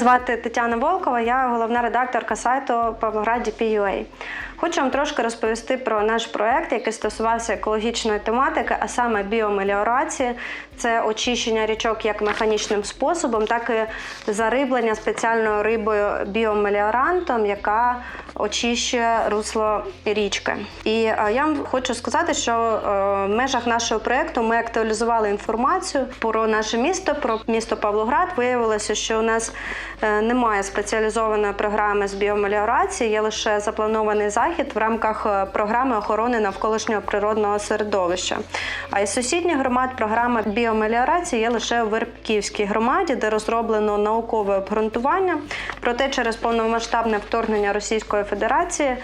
Звати Тетяна Волкова, я головна редакторка сайту Павлограді PUA. Хочу вам трошки розповісти про наш проект, який стосувався екологічної тематики, а саме біомеліорації. Це очищення річок як механічним способом, так і зариблення спеціальною рибою біомеліорантом, яка очищує русло річки. І е, я вам хочу сказати, що е, в межах нашого проекту ми актуалізували інформацію про наше місто, про місто Павлоград. Виявилося, що у нас е, немає спеціалізованої програми з біомеліорації, є лише запланований захід в рамках програми охорони навколишнього природного середовища. А із сусідніх громад програма біомеліорації є лише у Вербківській громаді, де розроблено наукове обґрунтування. Проте через повномасштабне вторгнення Російської Федерації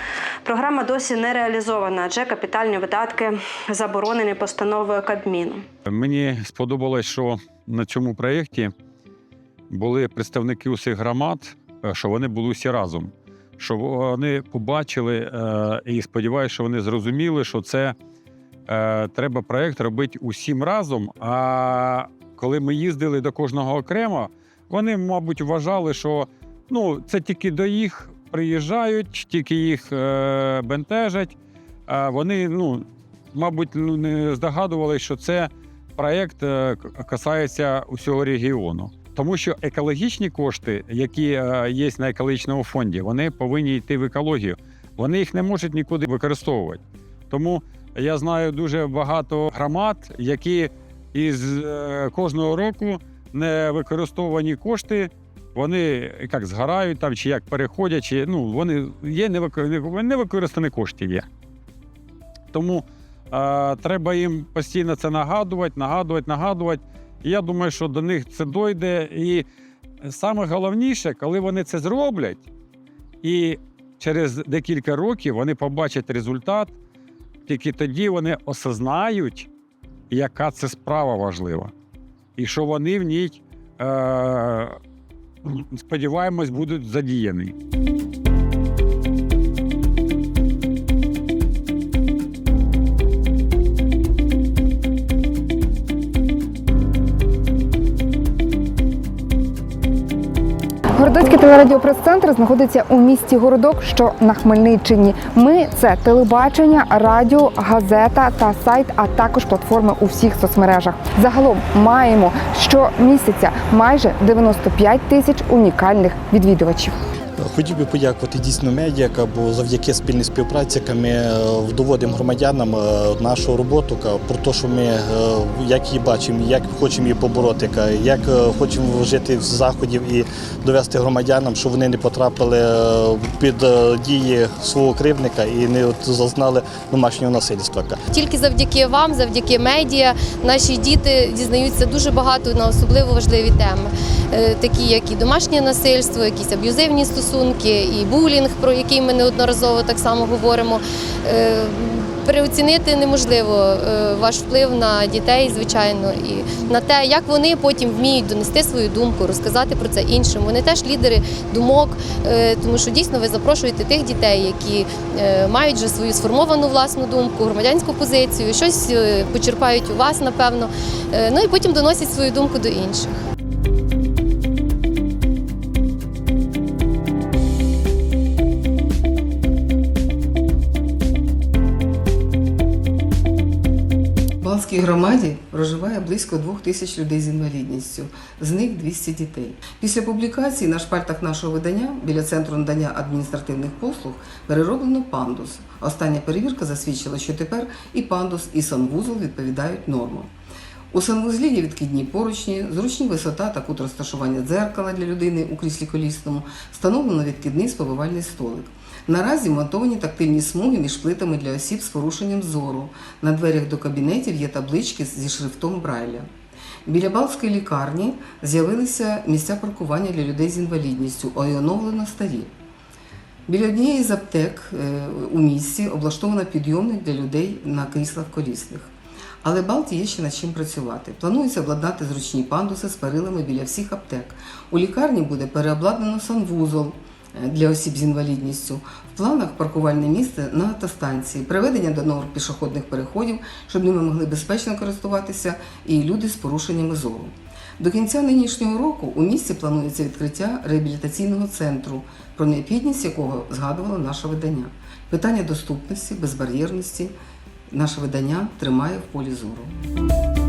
програма досі не реалізована, адже капітальні видатки заборонені постановою Кабміну. Мені сподобалось, що на цьому проєкті були представники усіх громад, е, що вони були всі разом. Що вони побачили е, і сподіваюся, що вони зрозуміли, що це е, треба проєкт робити усім разом. А коли ми їздили до кожного окремо, вони, мабуть, вважали, що ну, це тільки до їх приїжджають, тільки їх е, бентежать. Вони, ну, мабуть, ну, не здогадувалися, що це проєкт е, касається усього регіону. Тому що екологічні кошти, які е, є на екологічному фонді, вони повинні йти в екологію. Вони їх не можуть нікуди використовувати. Тому я знаю дуже багато громад, які із кожного року не використовані кошти. Вони як згорають там, чи як переходять, чи ну вони є невикор- невикористані кошти є. Тому е, треба їм постійно це нагадувати, нагадувати, нагадувати. І я думаю, що до них це дойде. І саме головніше, коли вони це зроблять, і через декілька років вони побачать результат, тільки тоді вони осознають, яка це справа важлива. І що вони в ній, е, сподіваємось, будуть задіяні. Городоцький телерадіопрес-центр знаходиться у місті Городок, що на Хмельниччині. Ми це телебачення, радіо, газета та сайт, а також платформи у всіх соцмережах. Загалом маємо щомісяця майже 95 тисяч унікальних відвідувачів. Хотів би подякувати дійсно медіака, бо завдяки спільній співпраці ми е, доводимо громадянам е, нашу роботу про те, що ми е, як її бачимо, як хочемо її побороти, як хочемо вжити заходів і довести громадянам, щоб вони не потрапили під дії свого кривника і не зазнали домашнього насильства. Тільки завдяки вам, завдяки медіа, наші діти дізнаються дуже багато на особливо важливі теми, такі як і домашнє насильство, якісь аб'юзивні стосунки, і булінг, про який ми неодноразово так само говоримо. Е, Переоцінити неможливо е, ваш вплив на дітей, звичайно, і на те, як вони потім вміють донести свою думку, розказати про це іншим. Вони теж лідери думок, е, тому що дійсно ви запрошуєте тих дітей, які мають вже свою сформовану власну думку, громадянську позицію, щось почерпають у вас, напевно, ну і потім доносять свою думку до інших. В Балській громаді проживає близько двох тисяч людей з інвалідністю, з них 200 дітей. Після публікації на шпальтах нашого видання біля центру надання адміністративних послуг перероблено пандус. Остання перевірка засвідчила, що тепер і пандус, і санвузол відповідають нормам. У санвузлі є відкидні поручні, зручні висота та кут розташування дзеркала для людини у кріслі колісному, встановлено відкидний сповивальний столик. Наразі монтовані тактильні смуги між плитами для осіб з порушенням зору. На дверях до кабінетів є таблички зі шрифтом Брайля. Біля Балської лікарні з'явилися місця паркування для людей з інвалідністю, а й оновлено старі. Біля однієї з аптек е, у місті облаштовано підйомник для людей на кріслах колісних. Але Балті є ще над чим працювати. Планується обладнати зручні пандуси з перилами біля всіх аптек. У лікарні буде переобладнано санвузол для осіб з інвалідністю. В планах паркувальне місце на автостанції, приведення до норм пішохідних переходів, щоб ними могли безпечно користуватися і люди з порушеннями зору. До кінця нинішнього року у місті планується відкриття реабілітаційного центру, про необхідність якого згадувало наше видання. Питання доступності, безбар'єрності наше видання тримає в полі зору.